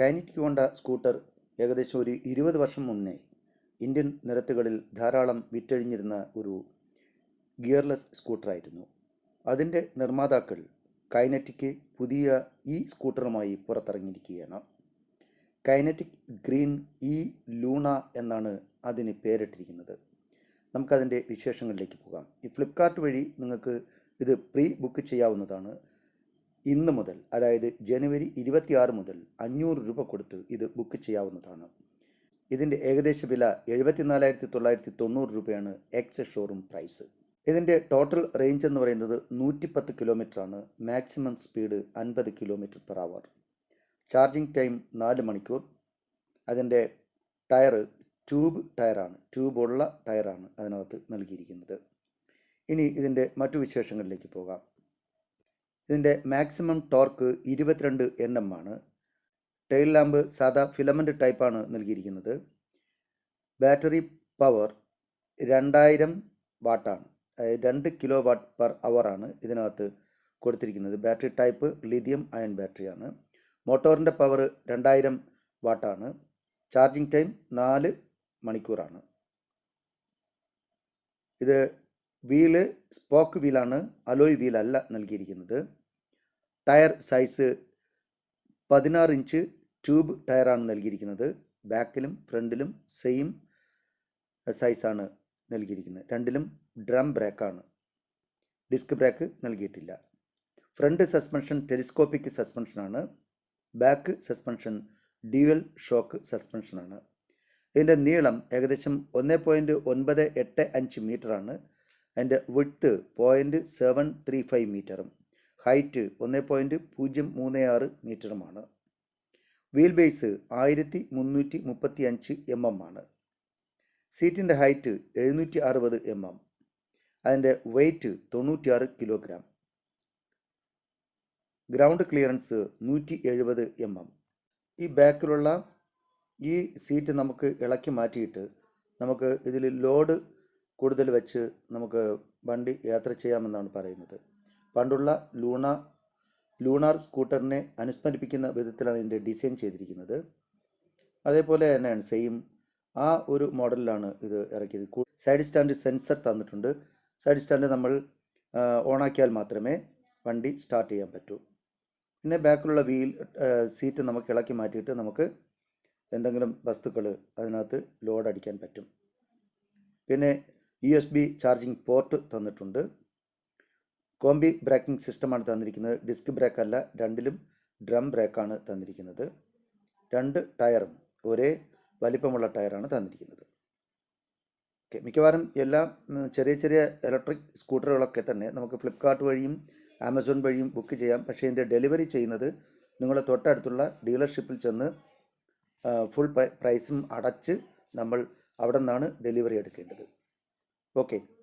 Kinetic കൊണ്ട scooter ഏകദേശം ഒരു ഇരുപത് വർഷം മുന്നേ ഇന്ത്യൻ നിരത്തുകളിൽ ധാരാളം വിറ്റഴിഞ്ഞിരുന്ന ഒരു ഗിയർലെസ് സ്കൂട്ടറായിരുന്നു. അതിന്റെ നിർമ്മാതാക്കൾ കൈനറ്റിക് പുതിയ ഇ സ്കൂട്ടറുമായി പുറത്തിറങ്ങിയിരിക്കുകയാണ്. കൈനറ്റിക് ഗ്രീൻ ഇ ലൂണ എന്നാണ് അതിന് പേരിട്ടിരിക്കുന്നത്. നമുക്കതിന്റെ വിശേഷങ്ങളിലേക്ക് പോകാം. ഈ ഫ്ലിപ്പ്കാർട്ട് വഴി നിങ്ങൾക്ക് ഇത് പ്രീ ബുക്ക് ചെയ്യാവുന്നതാണ്. ഇന്ന് മുതൽ അതായത് ജനുവരി ഇരുപത്തിയാറ് മുതൽ അഞ്ഞൂറ് രൂപ കൊടുത്ത് ഇത് ബുക്ക് ചെയ്യാവുന്നതാണ്. ഇതിന്റെ ഏകദേശ വില എഴുപത്തിനാലായിരത്തി തൊള്ളായിരത്തി തൊണ്ണൂറ് രൂപയാണ് എക്സ് ഷോറൂം പ്രൈസ് ഇതിന്റെ ടോട്ടൽ റേഞ്ച് എന്ന് പറയുന്നത് നൂറ്റിപ്പത്ത് കിലോമീറ്ററാണ് മാക്സിമം സ്പീഡ് അൻപത് kilometre per hour charging time നാല് മണിക്കൂർ. അതിന്റെ ടയർ ട്യൂബ് ടയറാണ് ട്യൂബുള്ള ടയറാണ് അതിനകത്ത് നൽകിയിരിക്കുന്നത്. ഇനി ഇതിന്റെ മറ്റു വിശേഷങ്ങളിലേക്ക് പോകാം. ഇതിന്റെ മാക്സിമം ടോർക്ക് ഇരുപത്തിരണ്ട് എൻ എം ആണ്. ടെയിൽ ലാമ്പ് സാധാ ഫിലമെന്റ് ടൈപ്പാണ് നൽകിയിരിക്കുന്നത്. ബാറ്ററി പവർ രണ്ടായിരം വാട്ടാണ് അതായത് രണ്ട് കിലോ വാട്ട് പെർ ആണ് ഇതിനകത്ത് കൊടുത്തിരിക്കുന്നത്. ബാറ്ററി ടൈപ്പ് ലിഥിയം അയൺ ബാറ്ററിയാണ് മോട്ടോറിന്റെ പവർ രണ്ടായിരം വാട്ടാണ് ചാർജിങ് ടൈം നാല് മണിക്കൂറാണ്. ഇത് വീൽ സ്പോക്ക് വീലാണ് അലോയ് വീലല്ല നൽകിയിരിക്കുന്നത്. ടയർ സൈസ് പതിനാറ് ഇഞ്ച് ട്യൂബ് ടയറാണ് നൽകിയിരിക്കുന്നത്. ബാക്കിലും ഫ്രണ്ടിലും സെയിം സൈസാണ് നൽകിയിരിക്കുന്നത്. രണ്ടിലും ഡ്രം ബ്രേക്കാണ്. ഡിസ്ക് ബ്രേക്ക് നൽകിയിട്ടില്ല. ഫ്രണ്ട് സസ്പെൻഷൻ ടെലിസ്കോപ്പിക് സസ്പെൻഷനാണ്. ബാക്ക് സസ്പെൻഷൻ ഡ്യുവൽ ഷോക്ക് സസ്പെൻഷനാണ്. ഇതിന്റെ നീളം ഏകദേശം ഒന്ന് പോയിന്റ് ഒൻപത് എട്ട് അഞ്ച് മീറ്ററാണ്. അതിന്റെ width point seven three five മീറ്ററും. ഹൈറ്റ് ഒന്ന് പോയിന്റ് പൂജ്യം മൂന്ന് ആറ് മീറ്ററുമാണ്. വീൽ ബേസ് ആയിരത്തി മുന്നൂറ്റി മുപ്പത്തി അഞ്ച് എം എം ആണ്. സീറ്റിന്റെ ഹൈറ്റ് എഴുന്നൂറ്റി അറുപത് എം എം. അതിന്റെ വെയ്റ്റ് തൊണ്ണൂറ്റിയാറ് കിലോഗ്രാം. ഗ്രൗണ്ട് ക്ലിയറൻസ് നൂറ്റി എഴുപത് എം എം. ഈ ബാക്കിലുള്ള ഈ സീറ്റ് നമുക്ക് ഇളക്കി മാറ്റിയിട്ട് നമുക്ക് ഇതിൽ ലോഡ് കൂടുതൽ വെച്ച് നമുക്ക് വണ്ടി യാത്ര ചെയ്യാമെന്നാണ് പറയുന്നത്. പണ്ടുള്ള ലൂണ ലൂണാർ സ്കൂട്ടറിനെ അനുസ്മരിപ്പിക്കുന്ന വിധത്തിലാണ് ഇതിന്റെ ഡിസൈൻ ചെയ്തിരിക്കുന്നത്. അതേപോലെ തന്നെയാണ് സെയിം ആ ഒരു മോഡലിലാണ് ഇത് ഇറക്കിയത്. സൈഡ് സ്റ്റാൻഡ് സെൻസർ തന്നിട്ടുണ്ട്. സൈഡ് സ്റ്റാൻഡ് നമ്മൾ ഓണാക്കിയാൽ മാത്രമേ വണ്ടി സ്റ്റാർട്ട് ചെയ്യാൻ പറ്റൂ. പിന്നെ ബാക്കിലുള്ള വീൽ സീറ്റ് നമുക്ക് ഇളക്കി മാറ്റിയിട്ട് നമുക്ക് എന്തെങ്കിലും വസ്തുക്കൾ അതിനകത്ത് ലോഡ് അടിക്കാൻ പറ്റും. പിന്നെ U S B charging port തന്നിട്ടുണ്ട്. കോംബി ബ്രേക്കിംഗ് സിസ്റ്റമാണ് തന്നിരിക്കുന്നത്. ഡിസ്ക് ബ്രേക്ക് അല്ല രണ്ടിലും ഡ്രം ബ്രേക്കാണ് തന്നിരിക്കുന്നത്. രണ്ട് ടയറും ഒരേ വലിപ്പമുള്ള ടയറാണ് തന്നിരിക്കുന്നത്. ഓക്കെ മിക്കവാറും എല്ലാ ചെറിയ ചെറിയ ഇലക്ട്രിക് സ്കൂട്ടറുകളൊക്കെ തന്നെ നമുക്ക് ഫ്ലിപ്കാർട്ട് വഴിയും ആമസോൺ വഴിയും ബുക്ക് ചെയ്യാം. പക്ഷേ ഇതിന്റെ ഡെലിവറി ചെയ്യുന്നത് നിങ്ങളെ തൊട്ടടുത്തുള്ള ഡീലർഷിപ്പിൽ ചെന്ന് ഫുൾ പ്രൈസും അടച്ച് നമ്മൾ അവിടെ നിന്നാണ് ഡെലിവറി എടുക്കേണ്ടത്. ഓക്കെ.